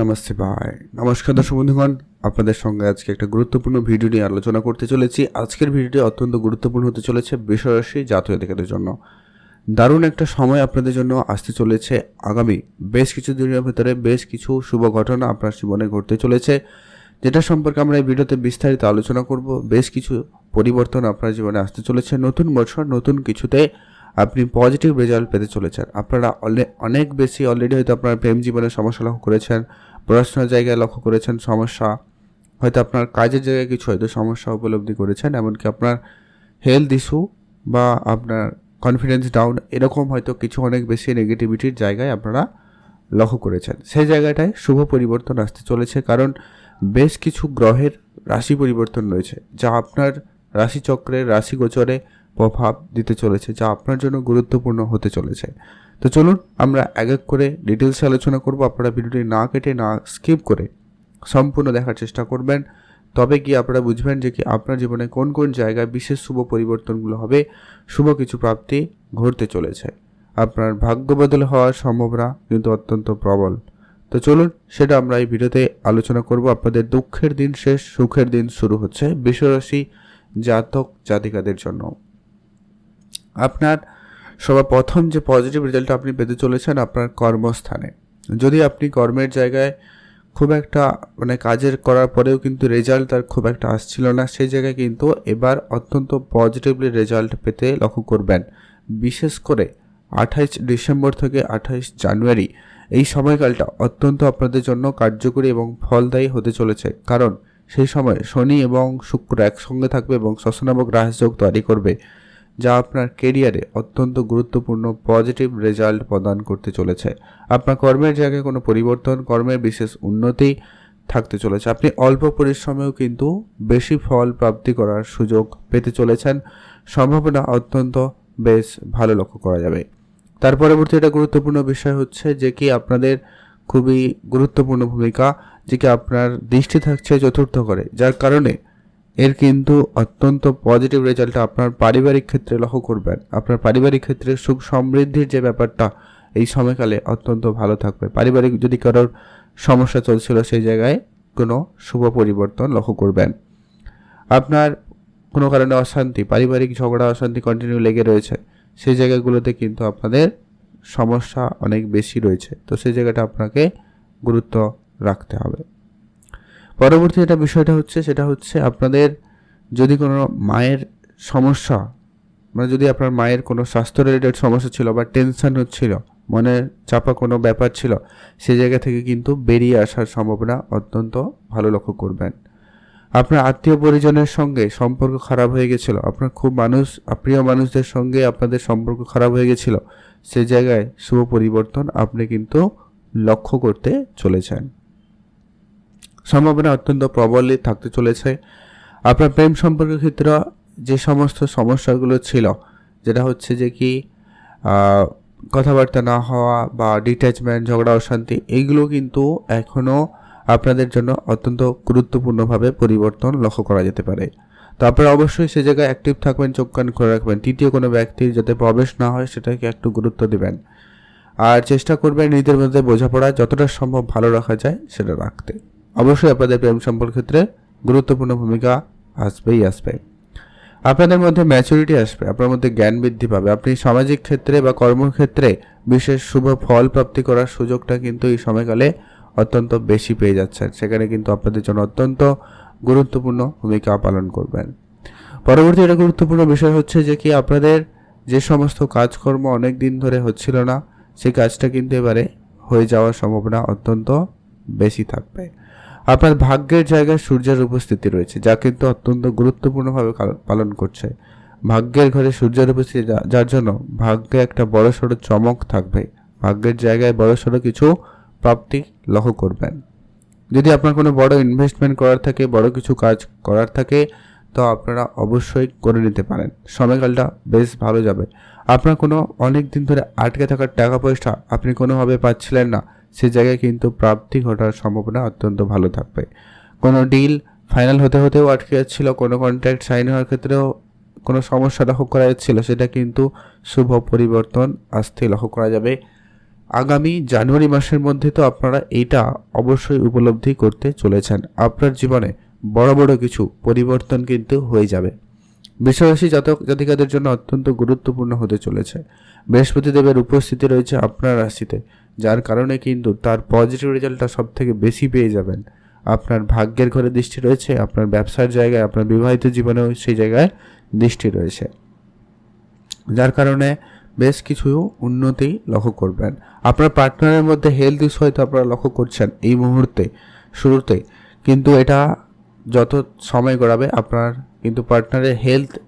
নমস্তে ভাই। নমস্কার দর্শক বন্ধুগণ, আপনাদের সঙ্গে আজকে একটা গুরুত্বপূর্ণ ভিডিও নিয়ে আলোচনা করতে চলেছি। আজকের ভিডিওটি অত্যন্ত গুরুত্বপূর্ণ হতে চলেছে বিষয়রাশি জাতীয় অধিকারের জন্য। দারুণ একটা সময় আপনাদের জন্য আসতে চলেছে। আগামী বেশ কিছু দিনের ভেতরে বেশ কিছু শুভ ঘটনা আপনার জীবনে ঘটতে চলেছে, যেটা সম্পর্কে আমরা এই ভিডিওতে বিস্তারিত আলোচনা করব। বেশ কিছু পরিবর্তন আপনার জীবনে আসতে চলেছে। নতুন বছর, নতুন কিছুতে আপনি পজিটিভ রেজাল্ট পেতে চলেছেন। আপনারা অনেক বেশি অলরেডি হয়তো আপনার প্রেম জীবনে সমস্যা লক্ষ্য করেছেন। পড়াশোনার জায়গায় লক্ষ্য করেছেন সমস্যা, হয়তো আপনার কাজের জায়গায় কিছু হয়তো সমস্যা উপলব্ধি করেছেন, এমনকি আপনার হেলথ ইস্যু বা আপনার কনফিডেন্স ডাউন এরকম হয়তো কিছু অনেক বেশি নেগেটিভিটির জায়গায় আপনারা লক্ষ্য করেছেন। সেই জায়গাটায় শুভ পরিবর্তন আসতে চলেছে, কারণ বেশ কিছু গ্রহের রাশি পরিবর্তন রয়েছে, যা আপনার রাশিচক্রের রাশি গোচরে প্রভাব দিতে চলেছে, যা আপনার জন্য গুরুত্বপূর্ণ হতে চলেছে। তো চলুন আমরা এক এক করে ডিটেলসে আলোচনা করব। আপনারা ভিডিওটি না কেটে, না স্কিপ করে সম্পূর্ণ দেখার চেষ্টা করবেন। তবে কি আপনারা বুঝবেন যে কি আপনার জীবনে কোন কোন জায়গায় বিশেষ শুভ পরিবর্তনগুলো হবে, শুভ কিছু প্রাপ্তি ঘটতে চলেছে। আপনার ভাগ্য বদল হওয়ার সম্ভাবনা কিন্তু অত্যন্ত প্রবল। তো চলুন, সেটা আমরা এই ভিডিওতে আলোচনা করব। আপনাদের দুঃখের দিন শেষ, সুখের দিন শুরু হচ্ছে। বিশ্বরাশি জাতক জাতিকাদের জন্য। আপনার সবার প্রথম যে পজিটিভ রেজাল্ট আপনি পেতে চলেছেন আপনার কর্মস্থানে। যদি আপনি কর্মের জায়গায় খুব একটা মানে কাজের করার পরেও কিন্তু রেজাল্ট তার খুব একটা আসছিল না, সেই জায়গায় কিন্তু এবার অত্যন্ত পজিটিভলি রেজাল্ট পেতে লক্ষ্য করবেন। বিশেষ করে আঠাইশ ডিসেম্বর থেকে আঠাইশ জানুয়ারি এই সময়কালটা অত্যন্ত আপনাদের জন্য কার্যকরী এবং ফলদায়ী হতে চলেছে। কারণ সেই সময় শনি এবং শুক্র একসঙ্গে থাকবে এবং শশনামক রাজযোগ তৈরি করবে। যা আপনার কেরিয়ারে অত্যন্ত গুরুত্বপূর্ণ পজিটিভ রেজাল্ট প্রদান করতে চলেছে। আপনার কর্মের জায়গায় কোনো পরিবর্তন, কর্মের বিশেষ উন্নতি থাকতে চলেছে। আপনি অল্প পরিশ্রমেও কিন্তু বেশি ফল প্রাপ্তি করার সুযোগ পেতে চলেছেন। সম্ভাবনা অত্যন্ত বেশ ভালো লক্ষ্য করা যাবে। তার পরবর্তী একটা গুরুত্বপূর্ণ বিষয় হচ্ছে যে কি আপনাদের খুবই গুরুত্বপূর্ণ ভূমিকা, যে কি আপনার দৃষ্টি থাকছে চতুর্থ করে যার কারণে এর কিন্তু অত্যন্ত পজিটিভ রেজাল্ট আপনার পারিবারিক ক্ষেত্রে লক্ষ্য করবেন। আপনার পারিবারিক ক্ষেত্রে সুখ সমৃদ্ধির যে ব্যাপারটা, এই সময়কালে অত্যন্ত ভালো থাকবে। পারিবারিক যদি কারোর সমস্যা চলছিল, সেই জায়গায় কোনো শুভ পরিবর্তন লক্ষ্য করবেন। আপনার কোনো কারণে অশান্তি, পারিবারিক ঝগড়া, অশান্তি কন্টিনিউ লেগে রয়েছে, সেই জায়গাগুলোতে কিন্তু আপনাদের সমস্যা অনেক বেশি রয়েছে। তো সেই জায়গাটা আপনাকে গুরুত্ব রাখতে হবে। পরবর্তী যেটা বিষয়টা হচ্ছে, সেটা হচ্ছে আপনাদের যদি কোনো মায়ের সমস্যা মানে যদি আপনার মায়ের কোনো স্বাস্থ্য রিলেটেড সমস্যা ছিল বা টেনশন হচ্ছিল, মনে চাপা কোনো ব্যাপার ছিল সেই জায়গা থেকে কিন্তু বেরিয়ে আসার সম্ভাবনা অত্যন্ত ভালো লক্ষ্য করবেন। আপনার আত্মীয় পরিজনের সঙ্গে সম্পর্ক খারাপ হয়ে গেছিল, আপনার খুব মানুষ, প্রিয় মানুষদের সঙ্গে আপনাদের সম্পর্ক খারাপ হয়ে গেছিল সেই জায়গায় শুভ পরিবর্তন আপনি কিন্তু লক্ষ্য করতে চলেছেন। সম্ভাবনা অত্যন্ত প্রবলই থাকতে চলেছে। আপনার প্রেম সম্পর্কের ক্ষেত্রে যে সমস্ত সমস্যাগুলো ছিল, যেটা হচ্ছে যে কি কথাবার্তা না হওয়া বা ডিট্যাচমেন্ট ঝগড়া, অশান্তি এইগুলো কিন্তু এখনও আপনাদের জন্য অত্যন্ত গুরুত্বপূর্ণভাবে পরিবর্তন লক্ষ্য করা যেতে পারে। তো আপনারা অবশ্যই সে জায়গায় অ্যাক্টিভ থাকবেন, চোখ কান করে রাখবেন। তৃতীয় কোনো ব্যক্তির যাতে প্রবেশ না হয়, সেটাকে একটু গুরুত্ব দেবেন। আর চেষ্টা করবেন নিজেদের মধ্যে বোঝাপড়া যতটা সম্ভব ভালো রাখা যায়, সেটা রাখতে। অবশ্যই আপনাদের প্রেম সম্পর্ক ক্ষেত্রে গুরুত্বপূর্ণ ভূমিকা আসবেই আসবে। আপনাদের মধ্যে ম্যাচুরিটি আসবে, আপনার মধ্যে জ্ঞান বৃদ্ধি পাবে। আপনি সামাজিক ক্ষেত্রে বা কর্মক্ষেত্রে বিশেষ শুভ ফল প্রাপ্তি করার সুযোগটা কিন্তু এই সময়কালে অত্যন্ত বেশি পেয়ে যাচ্ছেন। সেখানে কিন্তু আপনাদের জন্য অত্যন্ত গুরুত্বপূর্ণ ভূমিকা পালন করবেন। পরবর্তী একটা গুরুত্বপূর্ণ বিষয় হচ্ছে যে কি, আপনাদের যে সমস্ত কাজকর্ম অনেক দিন ধরে হচ্ছিল না, সেই কাজটা কিন্তু এবারে হয়ে যাওয়ার সম্ভাবনা অত্যন্ত বেশি থাকবে। আপনার ভাগ্যের জায়গায় সূর্যের উপস্থিতি রয়েছে, যা কিন্তু অত্যন্ত গুরুত্বপূর্ণভাবে পালন করছে। ভাগ্যের ঘরে সূর্যের উপস্থিতি যার জন্য ভাগ্যে একটা বড় সড়ো চমক থাকবে। ভাগ্যের জায়গায় বড় সড়ো কিছু প্রাপ্তি লক্ষ্য করবেন। যদি আপনার কোনো বড় ইনভেস্টমেন্ট করার থাকে, বড় কিছু কাজ করার থাকে, তো আপনারা অবশ্যই করে নিতে পারেন। সময়কালটা বেশ ভালো যাবে। আপনার কোনো অনেক দিন ধরে আটকে থাকার টাকা পয়সা আপনি কোনোভাবে পাচ্ছিলেন না সে জায়গায় কিন্তু প্রাপ্তি ঘটার সম্ভাবনা অত্যন্ত ভালো থাকবে। কোনো ডিল ফাইনাল হতে হতেও আটকে যাচ্ছিল, কোনো কন্ট্রাক্ট সাইন হওয়ার ক্ষেত্রেও কোনো সমস্যা লক্ষ্য করা যাচ্ছিল, সেটা কিন্তু শুভ পরিবর্তন আসতে লক্ষ্য করা যাবে। আগামী জানুয়ারি মাসের মধ্যে তো আপনারা এইটা অবশ্যই উপলব্ধি করতে চলেছেন। আপনার জীবনে বড় বড় কিছু পরিবর্তন কিন্তু হয়ে যাবে। বিশ্বরাশি জাতক জাতিকাদের জন্য অত্যন্ত গুরুত্বপূর্ণ হতে চলেছে। বৃহস্পতি দেবের উপস্থিতি রয়েছে আপনার রাশিতে। যার কারণে কিন্তু তার পজিটিভ রেজাল্টটা সব থেকে বেশি পেয়ে যাবেন। আপনার ভাগ্যের ঘরে দৃষ্টি রয়েছে, আপনার ব্যবসার জায়গায়, আপনার বিবাহিত জীবনেও সেই জায়গায় দৃষ্টি রয়েছে। যার কারণে বেশ কিছু উন্নতি লক্ষ্য করবেন। আপনার পার্টনারের মধ্যে হেলথ ইস্যু হয়তো আপনারা লক্ষ্য করছেন এই মুহূর্তে, শুরুতে। কিন্তু এটা যত সময় গড়াবে, আপনার কিন্তু পার্টনারের হেলথ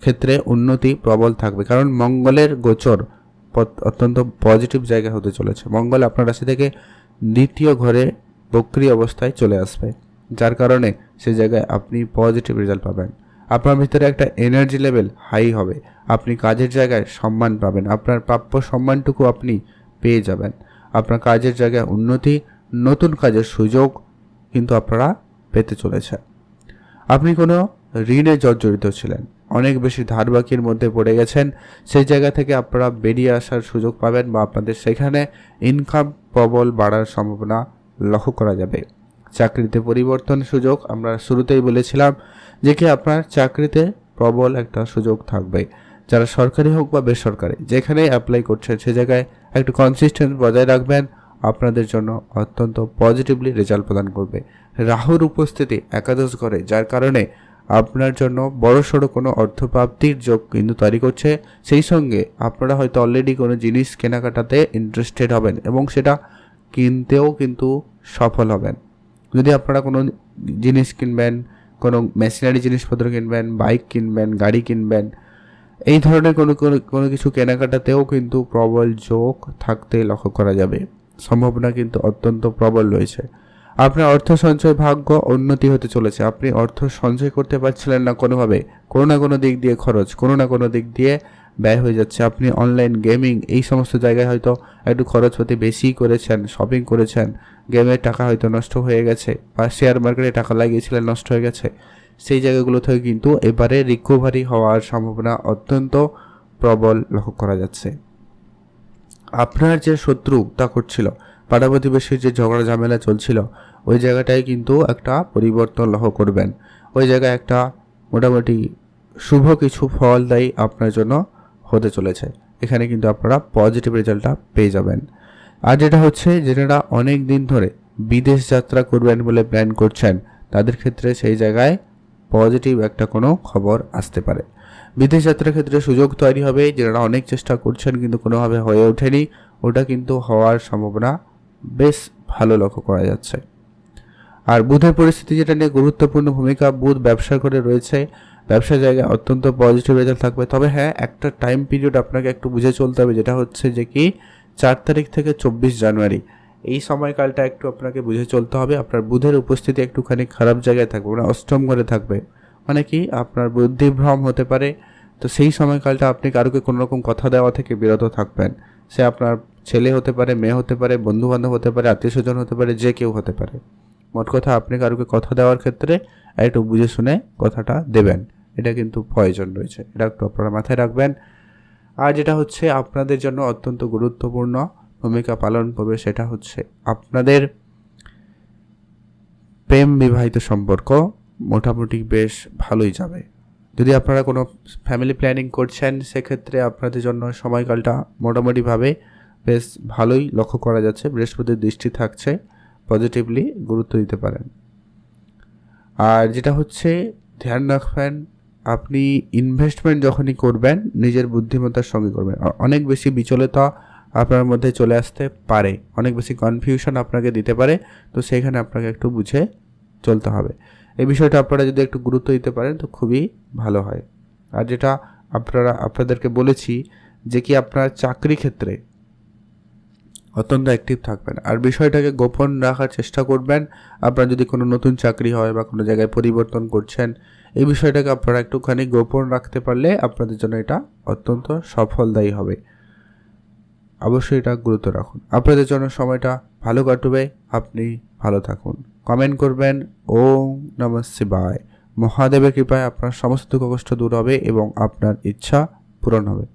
ক্ষেত্রে উন্নতি প্রবল থাকবে। কারণ মঙ্গলের গোচর অত্যন্ত পজিটিভ জায়গা হতে চলেছে। মঙ্গল আপনার রাশি থেকে দ্বিতীয় ঘরে বক্রি অবস্থায় চলে আসবে। যার কারণে সেই জায়গায় আপনি পজিটিভ রেজাল্ট পাবেন। আপনার ভিতরে একটা এনার্জি লেভেল হাই হবে। আপনি কাজের জায়গায় সম্মান পাবেন। আপনার প্রাপ্য সম্মানটুকু আপনি পেয়ে যাবেন। আপনার কাজের জায়গায় উন্নতি, নতুন কাজের সুযোগ কিন্তু আপনারা পেতে চলেছে আপনি কোনো ঋণে জর্জরিত ছিলেন। অনেক বেশি ধার বাকির মধ্যে পড়ে গেছেন। সেই জায়গা থেকে আপনারা বেরিয়ে আসার সুযোগ পাবেন বা আপনাদের সেখানে ইনকাম প্রবল বাড়ার সম্ভাবনা লক্ষ্য করা যাবে। চাকরিতে পরিবর্তন সুযোগ, আমরা শুরুতেই বলেছিলাম যে কি আপনার চাকরিতে প্রবল একটা সুযোগ থাকবে। যারা সরকারি হোক বা বেসরকারি, যেখানেই অ্যাপ্লাই করছেন সে জায়গায় একটু কনসিস্টেন্স বজায় রাখবেন। আপনাদের জন্য অত্যন্ত পজিটিভলি রেজাল্ট প্রদান করবে। রাহুর উপস্থিতি একাদশ ঘরে, যার কারণে আপনার জন্য বড়সড় কোনো অর্থপ্রাপ্তির যোগ কিন্তু তৈরি করছে। সেই সঙ্গে আপনারা হয়তো অলরেডি কোনো জিনিস কেনাকাটাতে ইন্টারেস্টেড হবেন এবং সেটা কিনতেও কিন্তু সফল হবেন। যদি আপনারা কোনো জিনিস কিনবেন, কোনো মেশিনারি জিনিসপত্র কিনবেন বাইক কিনবেন, গাড়ি কিনবেন, এই ধরনের কোনো কোনো কিছু কেনাকাটাতেও কিন্তু প্রবল যোগ থাকতে লক্ষ্য করা যাবে। সম্ভাবনা কিন্তু অত্যন্ত প্রবল রয়েছে। আপনার অর্থ সঞ্চয় ভাগ্য উন্নতি হতে চলেছে। আপনি অর্থ সঞ্চয় করতে পারছিলেন না কোনোভাবে। কোনো না কোনো দিক দিয়ে খরচ, কোনো না কোনো দিক দিয়ে ব্যয় হয়ে যাচ্ছে। আপনি অনলাইন গেমিং এই সমস্ত জায়গায় হয়তো একটু খরচ হতে বেশি করেছেন শপিং করেছেন। গেমের টাকা হয়তো নষ্ট হয়ে গেছে বা শেয়ার মার্কেটে টাকা লাগিয়েছিলেন, নষ্ট হয়ে গেছে। সেই জায়গাগুলো থেকে কিন্তু এবারে রিকভারি হওয়ার সম্ভাবনা অত্যন্ত প্রবল লক্ষ্য করা যাচ্ছে। আপনার যে শত্রু তা করছিল পাড়া প্রতিবেশীর যে ঝগড়া ঝামেলা চলছিল, ওই জায়গাটায় কিন্তু একটা পরিবর্তন লক্ষ্য করবেন। ওই জায়গায় একটা মোটামুটি শুভ কিছু ফল দেয় আপনার জন্য হতে চলেছে। এখানে কিন্তু আপনারা পজিটিভ রেজাল্টটা পেয়ে যাবেন। আর যেটা হচ্ছে যেটা অনেক দিন ধরে বিদেশ যাত্রা করবেন বলে প্ল্যান করছেন, তাদের ক্ষেত্রে সেই জায়গায় পজিটিভ একটা কোনো খবর আসতে পারে। বিদেশ যাত্রার ক্ষেত্রে সুযোগ তৈরি হবে যারা অনেক চেষ্টা করছেন, কিন্তু কোনোভাবে হয়ে ওঠেনি। ওটা কিন্তু হওয়ার সম্ভাবনা বেশ ভালো লক্ষ্য করা যাচ্ছে। আর বুধের পরিস্থিতি যেটা নিয়ে গুরুত্বপূর্ণ ভূমিকা, বুধ ব্যবসা করে রয়েছে ব্যবসা জায়গায় অত্যন্ত পজিটিভ রেজাল্ট থাকবে। তবে হ্যাঁ একটা টাইম পিরিয়ড আপনাকে একটু বুঝে চলতে হবে, যেটা হচ্ছে যে কি, চার তারিখ থেকে চব্বিশ জানুয়ারি। এই সময়কালটা একটু আপনাকে বুঝে চলতে হবে। আপনার বুধের উপস্থিতি একটুখানি খারাপ জায়গায় থাকবে মানে অষ্টম ঘরে থাকবে। মানে কি, আপনার বুদ্ধিভ্রম হতে পারে। তো সেই সময়কালটা আপনি কারোকে কোনো রকম কথা দেওয়া থেকে বিরত থাকবেন। সে আপনার ছেলে হতে পারে, মেয়ে হতে পারে বন্ধু বান্ধব হতে পারে আত্মীয় স্বজন হতে পারে, যে কেউ হতে পারে। মোট কথা আপনি কারোকে কথা দেওয়ার ক্ষেত্রে একটু বুঝে শুনে কথাটা দেবেন। এটা কিন্তু প্রয়োজন রয়েছে। এটা একটু আপনারা মাথায় রাখবেন। আর যেটা হচ্ছে, আপনাদের জন্য অত্যন্ত গুরুত্বপূর্ণ ভূমিকা পালন করবে সেটা হচ্ছে আপনাদের প্রেম বিবাহিত সম্পর্ক মোটামুটি বেশ ভালোই যাবে। যদি আপনারা কোনো ফ্যামিলি প্ল্যানিং করছেন, সেক্ষেত্রে আপনাদের জন্য সময়কালটা মোটামুটিভাবে বেশ ভালোই লক্ষ্য করা যাচ্ছে। বৃহস্পতির দৃষ্টি থাকছে পজিটিভলি গুরুত্ব দিতে পারেন। আর যেটা হচ্ছে, ধ্যান রাখবেন, আপনি ইনভেস্টমেন্ট যখনই করবেন, নিজের বুদ্ধিমত্তার সঙ্গে করবেন। অনেক বেশি বিচলতা আপনার মধ্যে চলে আসতে পারে। অনেক বেশি কনফিউশন আপনাকে দিতে পারে। তো সেইখানে আপনাকে একটু বুঝে চলতে হবে। এই বিষয়টা আপনারা যদি একটু গুরুত্ব দিতে পারেন, তো খুবই ভালো হয়। আর যেটা আপনারা, আপনাদেরকে বলেছি যে কি আপনার চাকরি ক্ষেত্রে অত্যন্ত অ্যাক্টিভ থাকবেন। আর বিষয়টাকে গোপন রাখার চেষ্টা করবেন। আপনার যদি কোনো নতুন চাকরি হয় বা কোনো জায়গায় পরিবর্তন করছেন, এই বিষয়টাকে আপনারা একটুখানি গোপন রাখতে পারলে আপনাদের জন্য এটা অত্যন্ত সফলদায়ী হবে। অবশ্যই এটা গুরুত্ব রাখুন। আপনাদের জন্য সময়টা ভালো কাটবে। আপনি ভালো থাকুন। কমেন্ট করবেন। ওম নমঃ শিবায়। মহাদেবের কৃপায় আপনার সমস্ত কষ্ট দূর হবে এবং আপনার ইচ্ছা পূরণ হবে।